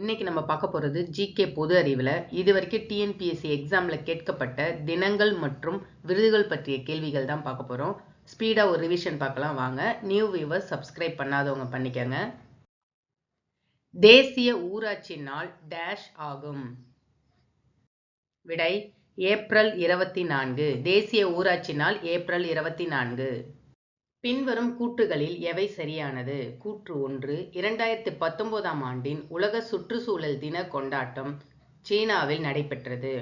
இன்னைக்கு நம்ம பார்க்க போகிறது ஜிகே பொது அறிவில். இது வரைக்கும் டிஎன்பிஎஸ்சி எக்ஸாமில் கேட்கப்பட்ட தினங்கள் மற்றும் விருதுகள் பற்றிய கேள்விகள் தான் பார்க்க போகிறோம் ஸ்பீடாக ஒரு ரிவிஷன் பார்க்கலாம். வாங்க. நியூ வியூவர்ஸ் சப்ஸ்கிரைப் பண்ணாதவங்க பண்ணிக்கோங்க. தேசிய ஊராட்சி நாள் டேஷ் ஆகும். விடை ஏப்ரல் இருபத்தி நான்கு. தேசிய ஊராட்சி நாள் ஏப்ரல் இருபத்தி நான்கு. பின்வரும் கூற்றுகளில் எவை சரியானது? கூற்று ஒன்று இரண்டாயிரத்தி பத்தொன்பதாம் ஆண்டின் உலக சுற்றுச்சூழல் தின கொண்டாட்டம் சீனாவில் நடைபெற்றது.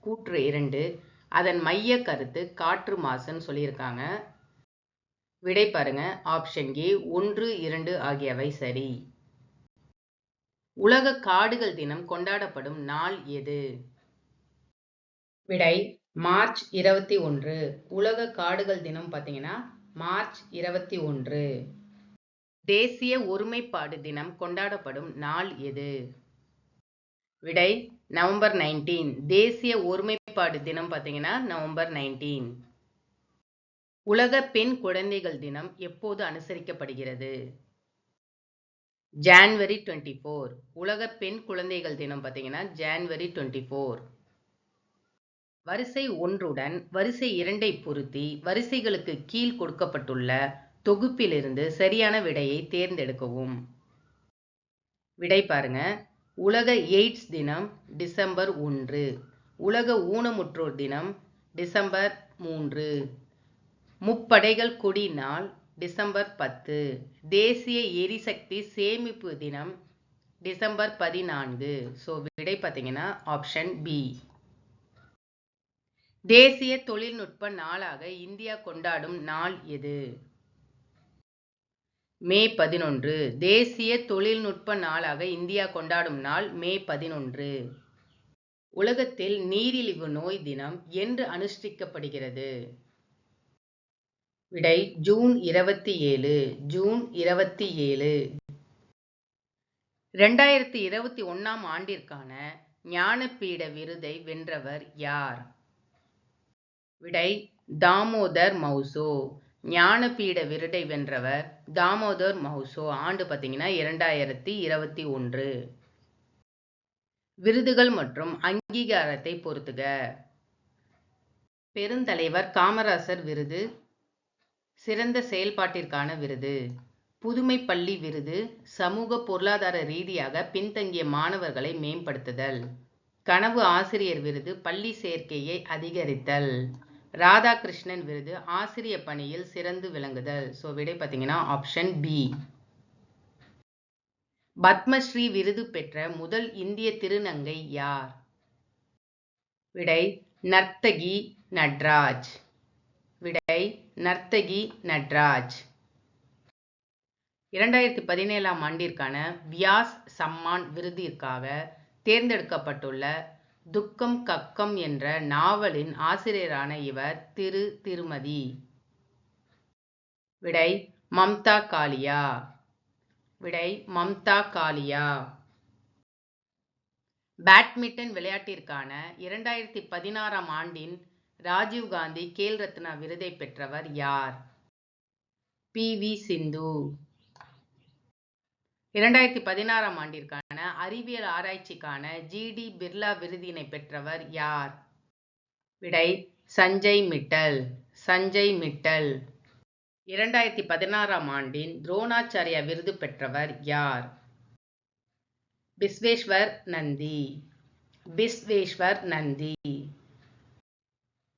கூற்று இரண்டு அதன் மைய கருத்து காற்று மாசுன்னு சொல்லியிருக்காங்க. விடை பாருங்க. ஆப்ஷன் ஏ ஒன்று இரண்டு ஆகியவை சரி. உலக காடுகள் தினம் கொண்டாடப்படும் நாள் எது? விடை மார்ச் இருபத்தி ஒன்று. உலக காடுகள் தினம் பார்த்தீங்கன்னா மார்ச் இருபத்தி ஒன்று. தேசிய ஒருமைப்பாடு தினம் கொண்டாடப்படும் நாள் எது? விடை நவம்பர் நைன்டீன். தேசிய ஒருமைப்பாடு தினம் பார்த்தீங்கன்னா நவம்பர் நைன்டீன். உலக பெண் குழந்தைகள் தினம் எப்போது அனுசரிக்கப்படுகிறது? January twenty four. உலக பெண் குழந்தைகள் தினம் பார்த்தீங்கன்னா ஜான்வரி டுவெண்ட்டி ஃபோர். வரிசை ஒன்றுடன் வரிசை இரண்டை பொருத்தி வரிசைகளுக்கு கீழ் கொடுக்கப்பட்டுள்ள தொகுப்பிலிருந்து சரியான விடையை தேர்ந்தெடுக்கவும். விடை பாருங்க. உலக எய்ட்ஸ் தினம் டிசம்பர் ஒன்று. உலக ஊனமுற்றோர் தினம் டிசம்பர் மூன்று. முப்படைகள் கொடி நாள் டிசம்பர் பத்து. தேசிய எரிசக்தி சேமிப்பு தினம் டிசம்பர் பதினான்கு. ஸோ விடை பார்த்தீங்கன்னா ஆப்ஷன் பி தேசிய தொழில்நுட்ப நாளாக இந்தியா கொண்டாடும் நாள் எது? மே பதினொன்று. தேசிய தொழில்நுட்ப நாளாக இந்தியா கொண்டாடும் நாள் மே பதினொன்று. உலகத்தில் நீரிழிவு நோய் தினம் என்று அனுஷ்டிக்கப்படுகிறது. விடை ஜூன் இருபத்தி ஏழு. ஜூன் இருபத்தி ஏழு. இரண்டாயிரத்தி இருபத்தி ஒன்னாம் ஆண்டிற்கான ஞானபீட விருதை வென்றவர் யார்? விடை தாமோதர் மௌசோ ஞானபீட விருதை வென்றவர் தாமோதர் மௌசோ ஆண்டு பார்த்தீங்கன்னா இரண்டாயிரத்தி இருபத்தி ஒன்று. விருதுகள் மற்றும் அங்கீகாரத்தை பொறுத்துக. பெருந்தலைவர் காமராசர் விருது. சிறந்த செயல்பாட்டிற்கான விருது. புதுமை பள்ளி விருது. சமூக பொருளாதார ரீதியாக பின்தங்கிய மாணவர்களை மேம்படுத்துதல். கனவு ஆசிரியர் விருது. பள்ளி சேர்க்கையை அதிகரித்தல். ராதாகிருஷ்ணன் விருது ஆசிரிய பணியில் சிறந்து விளங்குதல். ஸோ விடை பார்த்தீங்கன்னா ஆப்ஷன் பி பத்மஸ்ரீ விருது பெற்ற முதல் இந்திய திருநங்கை யார்? விடை நர்த்தகி நட்ராஜ். விடை நர்த்தகி நட்ராஜ். இரண்டாயிரத்தி பதினேழாம் ஆண்டிற்கான வியாஸ் சம்மான் விருதிற்காக தேர்ந்தெடுக்கப்பட்டுள்ள துக்கம் கக்கம் என்ற நாவலின் ஆசிரியரான இவர் திரு திருமதி. விடை மம்தா காளியா விடை மம்தா காளியா பேட்மிண்டன் விளையாட்டிற்கான இரண்டாயிரத்தி பதினாறாம் ஆண்டின் ராஜீவ்காந்தி கேல் ரத்னா விருதை பெற்றவர் யார்? பி. வி. சிந்து. இரண்டாயிரத்தி பதினாறாம் ஆண்டிற்கான அறிவியல் ஆராய்ச்சிக்கான ஜிடி பிர்லா விருதினை பெற்றவர் யார்? விடை சஞ்சய் மிட்டல். சஞ்சய் மிட்டல். இரண்டாயிரத்தி பதினாறாம் ஆண்டின் துரோணாச்சாரியா விருது பெற்றவர் யார்? பிஸ்வேஸ்வர் நந்தி. பிஸ்வேஸ்வர் நந்தி.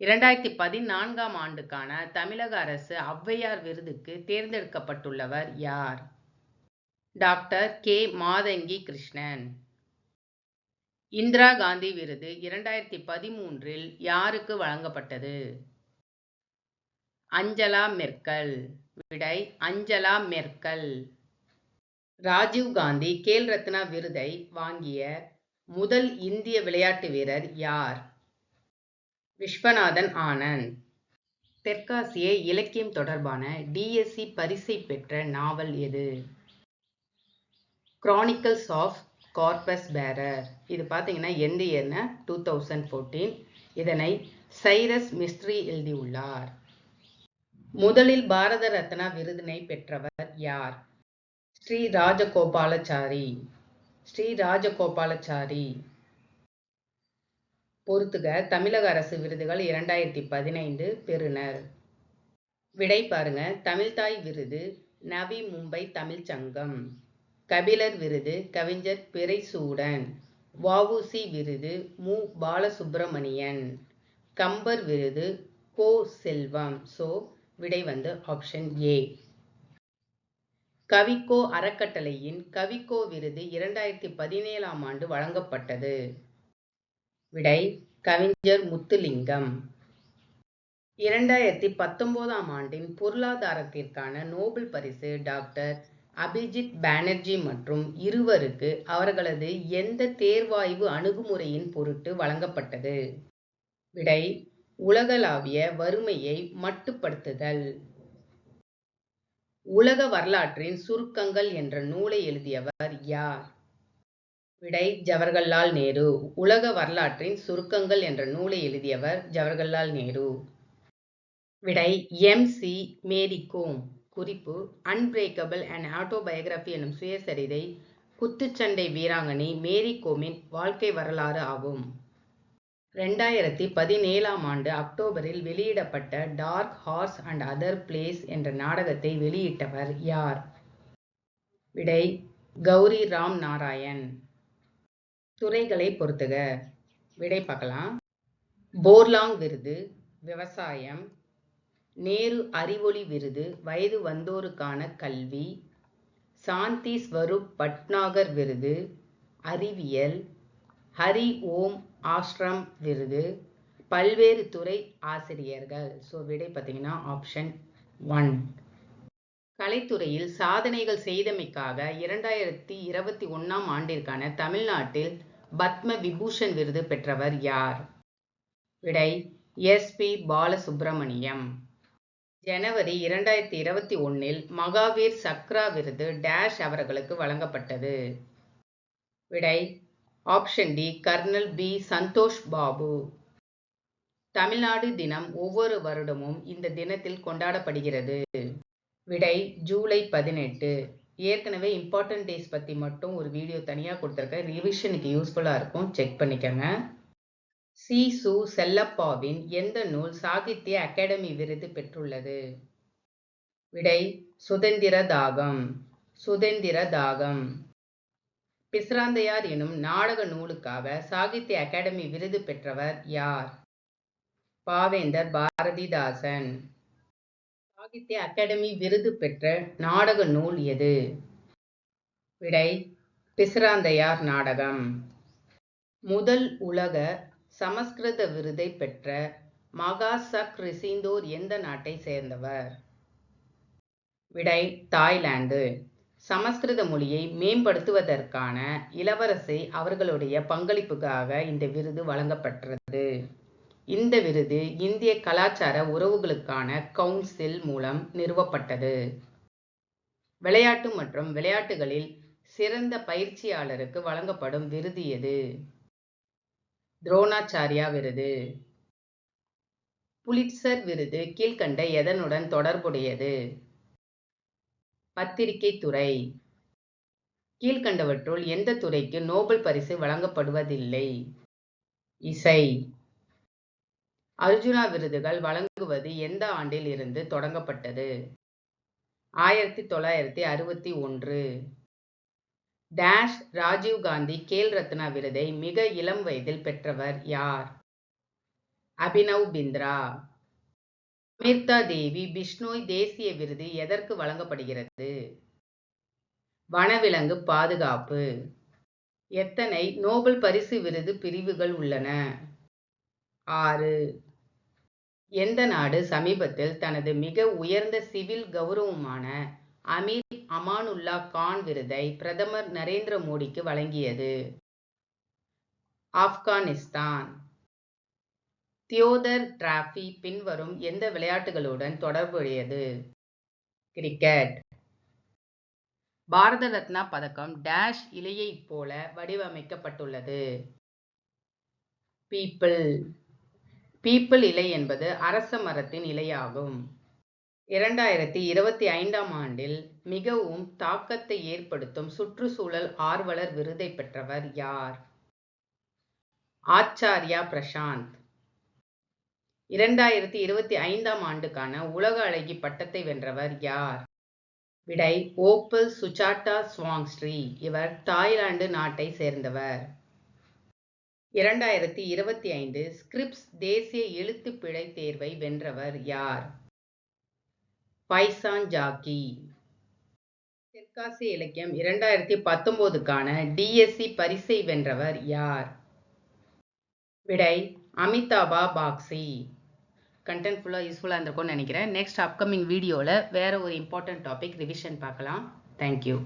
இரண்டாயிரத்தி பதினான்காம் ஆண்டுக்கான தமிழக அரசு ஔவையார் விருதுக்கு தேர்ந்தெடுக்கப்பட்டுள்ளவர் யார்? Doctor K. மாதங்கி கிருஷ்ணன். இந்திரா காந்தி விருது இரண்டாயிரத்தி பதிமூன்றில் யாருக்கு வழங்கப்பட்டது? Angela Merkel. விடை அஞ்சலா மெர்க்கல். ராஜீவ் காந்தி கேல் ரத்னா விருதை வாங்கிய முதல் இந்திய விளையாட்டு வீரர் யார்? விஸ்வநாதன் ஆனந்த். தெற்காசிய இலக்கியம் தொடர்பான டிஎஸ்சி பரிசை பெற்ற நாவல் எது? க்ரானிக்கல்ஸ் ஆஃப் கார்பஸ் பேரர் இது பார்த்தீங்கன்னா எந்த இயர்னா டூ தௌசண்ட் ஃபோர்டீன் இதனை சைரஸ் மிஸ்ட்ரி எழுதியுள்ளார். முதலில் பாரத ரத்னா விருதினை பெற்றவர் யார்? ஸ்ரீ ராஜகோபாலச்சாரி. ஸ்ரீ ராஜகோபாலச்சாரி. பொறுத்துக தமிழக அரசு விருதுகள் இரண்டாயிரத்தி பதினைந்து பெறுநர் விடை பாருங்க தமிழ்தாய் விருது நவி மும்பை தமிழ்ச் சங்கம் கபிலர் விருது கவிஞர் பிறைசூடன். வஉசி விருது மு. பாலசுப்பிரமணியன் கம்பர் விருது கோ. செல்வம். ஸோ விடை வந்து ஆப்ஷன் ஏ கவிக்கோ அறக்கட்டளையின் கவிக்கோ விருது இரண்டாயிரத்தி பதினேழாம் ஆண்டு வழங்கப்பட்டது. விடை கவிஞர் முத்துலிங்கம். இரண்டாயிரத்தி பத்தொன்பதாம் ஆண்டின் பொருளாதாரத்திற்கான நோபல் பரிசு டாக்டர் அபிஜித் பானர்ஜி மற்றும் இருவருக்கு அவர்களது எந்த தேர்வாய்வு அணுகுமுறையின் பொருட்டு வழங்கப்பட்டது? விடை உலகளாவிய வறுமையை மட்டுப்படுத்துதல். உலக வரலாற்றின் சுருக்கங்கள் என்ற நூலை எழுதியவர் யார்? விடை ஜவஹர்லால் நேரு. உலக வரலாற்றின் சுருக்கங்கள் என்ற நூலை எழுதியவர் ஜவஹர்லால் நேரு. விடை எம் சி. மேரிகோம். குறிப்பு அன்பிரேக்கபிள் அண்ட் ஆட்டோபயோகிராஃபி எனும் சுயசரிதை குத்துச்சண்டை வீராங்கனை மேரி கோமின் வாழ்க்கை வரலாறு ஆகும். ரெண்டாயிரத்தி பதினேழாம் ஆண்டு அக்டோபரில் வெளியிடப்பட்ட dark horse and other plays என்ற நாடகத்தை வெளியிட்டவர் யார்? விடை கௌரி ராம் நாராயண். துறைகளை பொறுத்துக. விடை பார்க்கலாம். போர்லாங் விருது விவசாயம். நேரு அறிவொளி விருது வயது வந்தோருக்கான கல்வி சாந்தி ஸ்வரூப் பட்நாகர் விருது அறிவியல் ஹரி ஓம் ஆஷ்ரம் விருது பல்வேறு துறை ஆசிரியர்கள். ஸோ விடை பார்த்தீங்கன்னா ஆப்ஷன் ஒன் கலைத்துறையில் சாதனைகள் செய்தமைக்காக இரண்டாயிரத்தி இருபத்தி ஒன்றாம் ஆண்டிற்கான தமிழ்நாட்டில் பத்ம விபூஷன் விருது பெற்றவர் யார்? விடை எஸ் பி பாலசுப்பிரமணியம் ஜனவரி இரண்டாயிரத்தி இருபத்தி ஒன்னில் மகாவீர் சக்ரா விருது டேஷ் அவர்களுக்கு வழங்கப்பட்டது. விடை option D colonel B Santosh Babu. Tamil Nadu தினம் ஒவ்வொரு வருடமும் இந்த தினத்தில் கொண்டாடப்படுகிறது. விடை ஜூலை பதினெட்டு. ஏற்கனவே இம்பார்ட்டன்ட் டேஸ் பற்றி மட்டும் ஒரு வீடியோ தனியாக கொடுத்துருக்கேன். ரிவிஷனுக்கு யூஸ்ஃபுல்லாக இருக்கும். செக் பண்ணிக்கோங்க. சி. சு. செல்லப்பாவின் எந்த நூல் சாகித்ய அகாடமி விருது பெற்றுள்ளது? விடை சுதந்திர தாகம். சுதந்திர தாகம். பிஸ்ராந்தையார் எனும் நாடக நூலுக்காக சாகித்ய அகாடமி விருது பெற்றவர் யார்? பாவேந்தர் பாரதிதாசன். சாகித்ய அகாடமி விருது பெற்ற நாடக நூல் எது? விடை பிசிராந்தையார் நாடகம். முதல் உலக சமஸ்கிருத விருதை பெற்ற மகாசக் ரிசிந்தோர் எந்த நாட்டை சேர்ந்தவர்? விடை தாய்லாந்து. சமஸ்கிருத மொழியை மேம்படுத்துவதற்கான இளவரசி அவர்களுடைய பங்களிப்புக்காக இந்த விருது வழங்கப்பட்டது இந்த விருது இந்திய கலாச்சார உறவுகளுக்கான கவுன்சில் மூலம் நிறுவப்பட்டது. விளையாட்டு மற்றும் விளையாட்டுகளில் சிறந்த பயிற்சியாளருக்கு வழங்கப்படும் விருது எது? துரோணாச்சாரியா விருது. புலிட்சர் விருது கீழ்கண்ட எதனுடன் தொடர்புடையது? பத்திரிகை துறை. கீழ்கண்டவற்றுள் எந்த துறைக்கு நோபல் பரிசு வழங்கப்படுவதில்லை? இசை. அர்ஜுனா விருதுகள் வழங்குவது எந்த ஆண்டில் இருந்து தொடங்கப்பட்டது? ஆயிரத்தி தொள்ளாயிரத்தி அறுபத்தி ஒன்று. டேஷ் ராஜீவ் காந்தி கேல் ரத்னா விருதை மிக இளம் வயதில் பெற்றவர் யார்? அபினவ் பிந்த்ரா. அமிர்தா தேவி பிஷ்ணோய் தேசிய விருது எதற்கு வழங்கப்படுகிறது? வனவிலங்கு பாதுகாப்பு. எத்தனை நோபல் பரிசு விருது பிரிவுகள் உள்ளன? ஆறு. எந்த நாடு சமீபத்தில் தனது மிக உயர்ந்த சிவில் கௌரவமான அமீர் அமானுல்லா கான் விருதை பிரதமர் நரேந்திர மோடிக்கு வழங்கியது. ஆப்கானிஸ்தான். தியோதர் டிராபி பின்வரும் எந்த விளையாட்டுகளுடன் தொடர்புடையது? கிரிக்கெட். பாரத ரத்னா பதக்கம் டேஷ் இலையைப் போல வடிவமைக்கப்பட்டுள்ளது. பீப்பிள். பீப்பிள் இலை என்பது அரச மரத்தின் இலையாகும். இரண்டாயிரத்தி இருபத்தி ஐந்தாம் ஆண்டில் மிகவும் தாக்கத்தை ஏற்படுத்தும் சுற்றுச்சூழல் ஆர்வலர் விருதை பெற்றவர் யார்? ஆச்சார்யா பிரசாந்த். இரண்டாயிரத்தி இருபத்தி ஐந்தாம் ஆண்டுக்கான உலக அழகி பட்டத்தை வென்றவர் யார்? விடை ஓப்பல் சுச்சாட்டா ஸ்வாங்ஸ்ரீ இவர் தாய்லாந்து நாட்டை சேர்ந்தவர். இரண்டாயிரத்தி இருபத்தி ஐந்து ஸ்கிரிப்ஸ் தேசிய எழுத்துப்பிழை தேர்வை வென்றவர் யார்? பைசான் ஜாக்கி தெற்காசிய இலக்கியம் இரண்டாயிரத்தி பத்தொன்பதுக்கான டிஎஸ்சி பரிசை வென்றவர் யார்? விடை அமிதாபா பாக்ஸி. கண்டென்ட் ஃபுல்லாக யூஸ்ஃபுல்லாக இருந்திருக்கும்னு நினைக்கிறேன். நெக்ஸ்ட் அப்கமிங் வீடியோவில் வேறு ஒரு இம்பார்ட்டன்ட் டாபிக் ரிவிஷன் பார்க்கலாம். Thank you